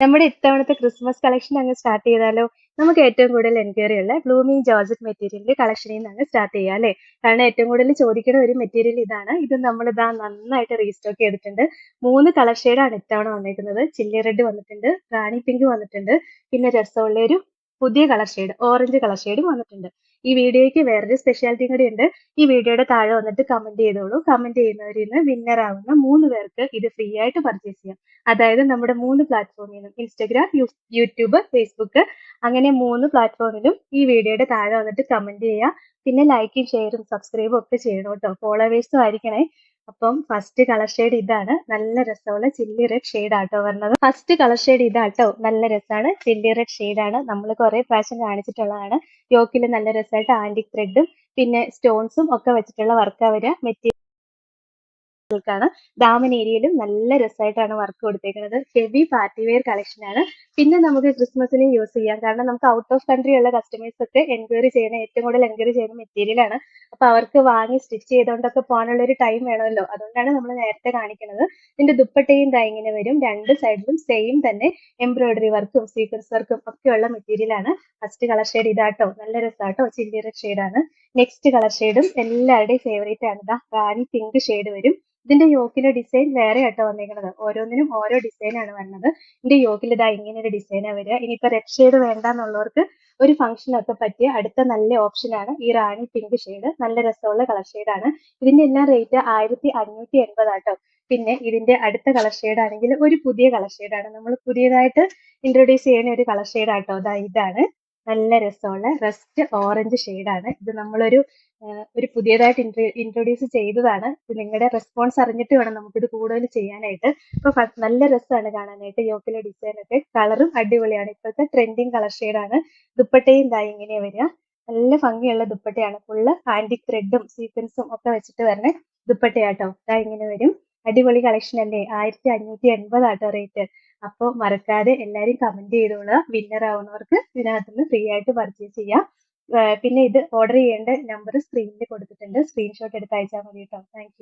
നമ്മുടെ ഇത്തവണത്തെ Christmas collection അങ്ങ് സ്റ്റാർട്ട് ചെയ്താലോ? നമുക്ക് ഏറ്റവും കൂടുതൽ എൻക്വയറി ഉള്ള ബ്ലൂമിങ് ജോർജറ്റ് മെറ്റീരിയലിന്റെ കളക്ഷനിൽ നിന്നാണ് സ്റ്റാർട്ട് ചെയ്യുക അല്ലേ? കാരണം ഏറ്റവും കൂടുതൽ ചോദിക്കുന്ന ഒരു മെറ്റീരിയൽ ഇതാണ്. ഇത് നമ്മൾ ഇതാ നന്നായിട്ട് റീസ്റ്റോക്ക് ചെയ്തിട്ടുണ്ട്. മൂന്ന് കളർ ഷെയ്ഡാണ് ഇത്തവണ വന്നിരിക്കുന്നത് ചില്ലി റെഡ് വന്നിട്ടുണ്ട് റാണി പിങ്ക് വന്നിട്ടുണ്ട് പിന്നെ രസമുള്ള ഒരു പുതിയ കളർ ഷെയ്ഡ് ഓറഞ്ച് കളർ ഷെയ്ഡും വന്നിട്ടുണ്ട്. ഈ വീഡിയോയ്ക്ക് വേറൊരു സ്പെഷ്യാലിറ്റിയും കൂടി ഉണ്ട്. ഈ വീഡിയോയുടെ താഴെ വന്നിട്ട് കമന്റ് ചെയ്തോളൂ. കമന്റ് ചെയ്യുന്നവരിൽ നിന്ന് വിന്നർ ആവുന്ന മൂന്ന് പേർക്ക് ഇത് ഫ്രീ ആയിട്ട് പർച്ചേസ് ചെയ്യാം. അതായത് നമ്മുടെ മൂന്ന് പ്ലാറ്റ്ഫോമിൽ നിന്നും ഇൻസ്റ്റഗ്രാം യൂട്യൂബ് ഫേസ്ബുക്ക് അങ്ങനെ മൂന്ന് പ്ലാറ്റ്ഫോമിലും ഈ വീഡിയോയുടെ താഴെ വന്നിട്ട് കമന്റ് ചെയ്യുക പിന്നെ ലൈക്കും ഷെയറും സബ്സ്ക്രൈബും ഒക്കെ ചെയ്യണം കേട്ടോ. ഫോളോവേഴ്സും ആയിരിക്കണേ. അപ്പം ഫസ്റ്റ് കളർ ഷെയ്ഡ് ഇതാണ്. നല്ല രസമുള്ള ചില്ലി റെഡ് ഷെയ്ഡ് ആട്ടോ വരുന്നത് ഫസ്റ്റ് കളർ ഷെയ്ഡ് ഇതാട്ടോ. നല്ല രസമാണ്. ചില്ലി റെഡ് ഷെയ്ഡ് ആണ്. നമ്മൾ കുറെ പ്രാവശ്യം കാണിച്ചിട്ടുള്ളതാണ്. യോക്കിൽ നല്ല രസമായിട്ട് ആന്റിക് ത്രെഡും പിന്നെ സ്റ്റോൺസും ഒക്കെ വെച്ചിട്ടുള്ള വർക്കാണ് വരിക. മെറ്റീരിയൽ ാണ് ദാമൻ ഏരിയയിലും നല്ല രസമായിട്ടാണ് വർക്ക് കൊടുത്തേക്കുന്നത് ഹെവി പാർട്ടി വെയർ കളക്ഷൻ ആണ്. പിന്നെ നമുക്ക് ക്രിസ്മസിന് യൂസ് ചെയ്യാം. കാരണം നമുക്ക് ഔട്ട് ഓഫ് കൺട്രി ഉള്ള കസ്റ്റമേഴ്സ് ഒക്കെ എൻക്വയറി ചെയ്യുന്ന ഏറ്റവും കൂടുതൽ എൻക്വയറി ചെയ്യുന്ന മെറ്റീരിയൽ ആണ്. അപ്പൊ അവർക്ക് വാങ്ങി സ്റ്റിച്ച് ചെയ്തുകൊണ്ടൊക്കെ പോകാനുള്ള ഒരു ടൈം വേണമല്ലോ. അതുകൊണ്ടാണ് നമ്മൾ നേരത്തെ കാണിക്കുന്നത്. ഇതിന്റെ ദുപ്പട്ടയും ദാ വരും. രണ്ട് സൈഡിലും സെയിം തന്നെ എംബ്രോയിഡറി വർക്കും സീക്വൻസ് വർക്കും ഒക്കെയുള്ള മെറ്റീരിയൽ ആണ്. ഫസ്റ്റ് കളർ ഷെയ്ഡ് ഇതാട്ടോ. നല്ല രസമാട്ടോ ചില്ലിയുടെ ഷെയ്ഡാണ് നെക്സ്റ്റ് കളർ ഷെയ്ഡും എല്ലാവരുടെയും ഫേവറേറ്റ് ആണ്. ഇതാ റാണി പിങ്ക് ഷെയ്ഡ് വരും. ഇതിന്റെ യോക്കിലെ ഡിസൈൻ വേറെ ആട്ടോ വന്നേക്കുന്നത് ഓരോന്നിനും ഓരോ ഡിസൈൻ ആണ് വരുന്നത് ഇതിന്റെ യോക്കിൽ ഇതാ ഇങ്ങനെ ഒരു ഡിസൈനാ വരിക. ഇനിയിപ്പോ റെഡ് ഷെയ്ഡ് വേണ്ടെന്നുള്ളവർക്ക് ഒരു ഫംഗ്ഷനൊക്കെ പറ്റിയ അടുത്ത നല്ല ഓപ്ഷനാണ് ഈ റാണി പിങ്ക് ഷെയ്ഡ് നല്ല രസമുള്ള കളർ ആണ്. ഇതിന്റെ എല്ലാം റേറ്റ് ആയിരത്തി അഞ്ഞൂറ്റി എൺപതാട്ടോ പിന്നെ ഇതിന്റെ അടുത്ത കളർ ഷെയ്ഡ് ആണെങ്കിൽ ഒരു പുതിയ കളർ ആണ്. നമ്മൾ പുതിയതായിട്ട് ഇൻട്രൊഡ്യൂസ് ചെയ്യുന്ന ഒരു കളർ ഷെയ്ഡ് ആട്ടോ. അതാ ഇതാണ്. നല്ല രസമുള്ള റസ്റ്റ് ഓറഞ്ച് ആണ് ഇത് നമ്മളൊരു ഒരു പുതിയതായിട്ട് ഇൻട്രൊഡ്യൂസ് ചെയ്തതാണ്. നിങ്ങളുടെ റെസ്പോൺസ് അറിഞ്ഞിട്ട് വേണം നമുക്കിത് കൂടുതൽ ചെയ്യാനായിട്ട്. അപ്പൊ നല്ല രസമാണ് കാണാനായിട്ട് യോക്കിലെ ഡിസൈൻ ഒക്കെ. കളറും അടിപൊളിയാണ്. ഇപ്പോഴത്തെ ട്രെൻഡിങ് കളർ ആണ്. ദുപ്പട്ടയും ഇതായി ഇങ്ങനെ വരിക. നല്ല ഭംഗിയുള്ള ദുപ്പട്ടയാണ്. ഫുള്ള് ആന്റിക് ത്രെഡും സീക്വൻസും ഒക്കെ വെച്ചിട്ട് വരുന്ന ദുപ്പട്ടയാട്ടോ. ഇതാ ഇങ്ങനെ വരും. അടിപൊളി കളക്ഷൻ അല്ലേ? ആയിരത്തി അഞ്ഞൂറ്റി എൺപതാട്ടോ റേറ്റ് അപ്പോൾ മറക്കാതെ എല്ലാവരും കമന്റ് ചെയ്തോളൂ. വിന്നർ ആവുന്നവർക്ക് ഇതിനകത്തുനിന്ന് ഫ്രീ ആയിട്ട് പർച്ചേസ് ചെയ്യാം. പിന്നെ ഇത് ഓർഡർ ചെയ്യേണ്ട നമ്പർ സ്ക്രീനിൽ കൊടുത്തിട്ടുണ്ട്. സ്ക്രീൻഷോട്ട് എടുത്ത് അയച്ചാൽ മതി കേട്ടോ താങ്ക്